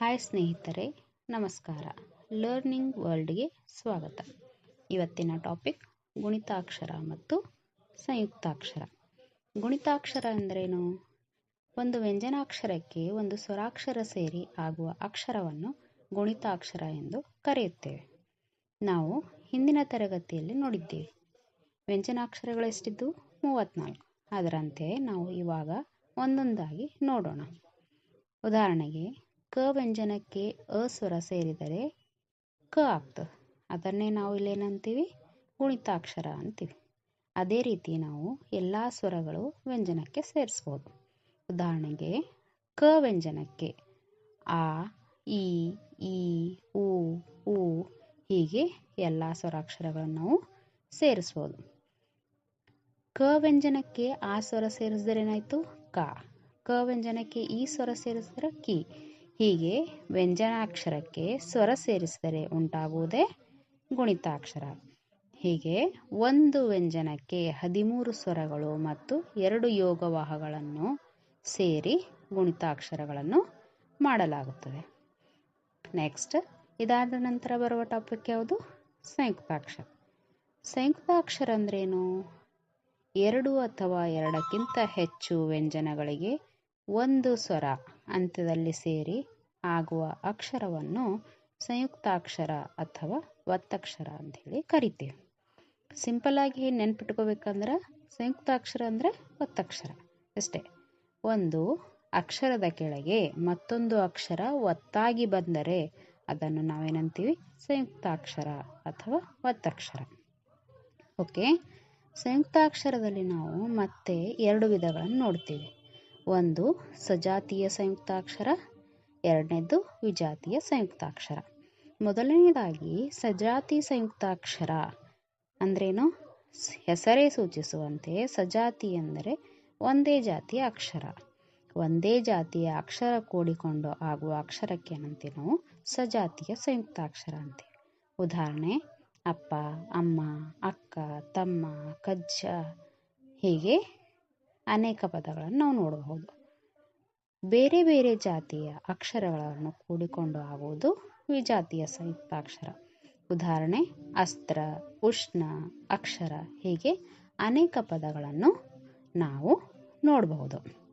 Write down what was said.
Hi ಸ್ನೇಹಿತರೆ, ನಮಸ್ಕಾರ. Learning ವರ್ಲ್ಡ್ಗೆ ಸ್ವಾಗತ. ಇವತ್ತಿನ ಟಾಪಿಕ್ ಗುಣಿತಾಕ್ಷರ ಮತ್ತು ಸಂಯುಕ್ತಾಕ್ಷರ. ಗುಣಿತಾಕ್ಷರ ಅಂದ್ರೇನು? ಒಂದು ವ್ಯಂಜನಾಕ್ಷರಕ್ಕೆ ಒಂದು ಸ್ವರಾಕ್ಷರ ಸೇರಿ ಆಗುವ ಅಕ್ಷರವನ್ನು ಗುಣಿತಾಕ್ಷರ ಎಂದು ಕರೆಯುತ್ತೇವೆ. ನಾವು ಹಿಂದಿನ ತರಗತಿಯಲ್ಲಿ ನೋಡಿದ್ದೇವೆ. ವ್ಯಂಜನಾಕ್ಷರಗಳು ಎಷ್ಟಿದ್ದು? ಮೂವತ್ತ್ನಾಲ್ಕು ಅದರಂತೆ ನಾವು ಇವಾಗ ಒಂದೊಂದಾಗಿ ನೋಡೋಣ. ಉದಾಹರಣೆಗೆ ಕ ವ್ಯಂಜನಕ್ಕೆ ಅ ಸ್ವರ ಸೇರಿದರೆ ಕ ಆಗ್ತದೆ. ಅದನ್ನೇ ನಾವು ಇಲ್ಲೇನಂತೀವಿ? ಗುಣಿತಾಕ್ಷರ ಅಂತೀವಿ. ಅದೇ ರೀತಿ ನಾವು ಎಲ್ಲ ಸ್ವರಗಳು ವ್ಯಂಜನಕ್ಕೆ ಸೇರಿಸ್ಬೋದು. ಉದಾಹರಣೆಗೆ ಕ ವ್ಯಂಜನಕ್ಕೆ ಆ, ಈ ಈ, ಉ ಉ ಹೀಗೆ ಎಲ್ಲ ಸ್ವರಾಕ್ಷರಗಳನ್ನು ನಾವು ಸೇರಿಸ್ಬೋದು. ಕ ವ್ಯಂಜನಕ್ಕೆ ಆ ಸ್ವರ ಸೇರಿಸಿದ್ರೆ ಏನಾಯಿತು ಕ. ಕ ವ್ಯಂಜನಕ್ಕೆ ಈ ಸ್ವರ ಸೇರಿಸಿದ್ರೆ ಕಿ. ಹೀಗೆ ವ್ಯಂಜನಾಕ್ಷರಕ್ಕೆ ಸ್ವರ ಸೇರಿಸಿದರೆ ಉಂಟಾಗುವುದೇ ಗುಣಿತಾಕ್ಷರ. ಹೀಗೆ ಒಂದು ವ್ಯಂಜನಕ್ಕೆ ಹದಿಮೂರು ಸ್ವರಗಳು ಮತ್ತು ಎರಡು ಯೋಗವಾಹಗಳನ್ನು ಸೇರಿ ಗುಣಿತಾಕ್ಷರಗಳನ್ನು ಮಾಡಲಾಗುತ್ತದೆ. ನೆಕ್ಸ್ಟ್ ಇದಾದ ನಂತರ ಬರುವ ಟಾಪಿಕ್ ಯಾವುದು? ಸಂಯುಕ್ತಾಕ್ಷರ. ಸಂಯುಕ್ತಾಕ್ಷರ ಅಂದ್ರೇನು? ಎರಡು ಅಥವಾ ಎರಡಕ್ಕಿಂತ ಹೆಚ್ಚು ವ್ಯಂಜನಗಳಿಗೆ ಒಂದು ಸ್ವರ ಅಂತ್ಯದಲ್ಲಿ ಸೇರಿ ಆಗುವ ಅಕ್ಷರವನ್ನು ಸಂಯುಕ್ತಾಕ್ಷರ ಅಥವಾ ಒತ್ತಕ್ಷರ ಅಂತ ಹೇಳಿ ಕರಿತೀವಿ. ಸಿಂಪಲ್ ಆಗಿ ನೆನ್ಪಿಟ್ಕೋಬೇಕಂದ್ರೆ ಸಂಯುಕ್ತಾಕ್ಷರ ಅಂದರೆ ಒತ್ತಕ್ಷರ ಅಷ್ಟೇ. ಒಂದು ಅಕ್ಷರದ ಕೆಳಗೆ ಮತ್ತೊಂದು ಅಕ್ಷರ ಒತ್ತಾಗಿ ಬಂದರೆ ಅದನ್ನು ನಾವೇನಂತೀವಿ? ಸಂಯುಕ್ತಾಕ್ಷರ ಅಥವಾ ಒತ್ತಕ್ಷರ ಓಕೆ ಸಂಯುಕ್ತಾಕ್ಷರದಲ್ಲಿ ನಾವು ಮತ್ತೆ ಎರಡು ವಿಧಗಳನ್ನು ನೋಡ್ತೀವಿ. ಒಂದು, ಸಜಾತೀಯ ಸಂಯುಕ್ತಾಕ್ಷರ. ಎರಡನೇದು, ವಿಜಾತೀಯ ಸಂಯುಕ್ತಾಕ್ಷರ. ಮೊದಲನೇದಾಗಿ ಸಜಾತಿ ಸಂಯುಕ್ತಾಕ್ಷರ ಅಂದ್ರೇನು? ಹೆಸರೇ ಸೂಚಿಸುವಂತೆ ಸಜಾತಿ ಎಂದರೆ ಒಂದೇ ಜಾತಿಯ ಅಕ್ಷರ. ಒಂದೇ ಜಾತಿಯ ಅಕ್ಷರ ಕೂಡಿಕೊಂಡು ಆಗುವ ಅಕ್ಷರಕ್ಕೆ ನಂತೆ ನಾವು ಸಜಾತಿಯ ಸಂಯುಕ್ತಾಕ್ಷರ ಅಂತೆ. ಉದಾಹರಣೆ, ಅಪ್ಪ, ಅಮ್ಮ, ಅಕ್ಕ, ತಮ್ಮ, ಕಜ್ಜ ಹೀಗೆ ಅನೇಕ ಪದಗಳನ್ನು ನಾವು ನೋಡಬಹುದು. ಬೇರೆ ಬೇರೆ ಜಾತಿಯ ಅಕ್ಷರಗಳನ್ನು ಕೂಡಿಕೊಂಡು ಆಗುವುದು ವಿಜಾತಿಯ ಸಂಯುಕ್ತಾಕ್ಷರ ಉದಾಹರಣೆ, ಅಸ್ತ್ರ, ಉಷ್ಣ, ಅಕ್ಷರ ಹೀಗೆ ಅನೇಕ ಪದಗಳನ್ನು ನಾವು ನೋಡಬಹುದು.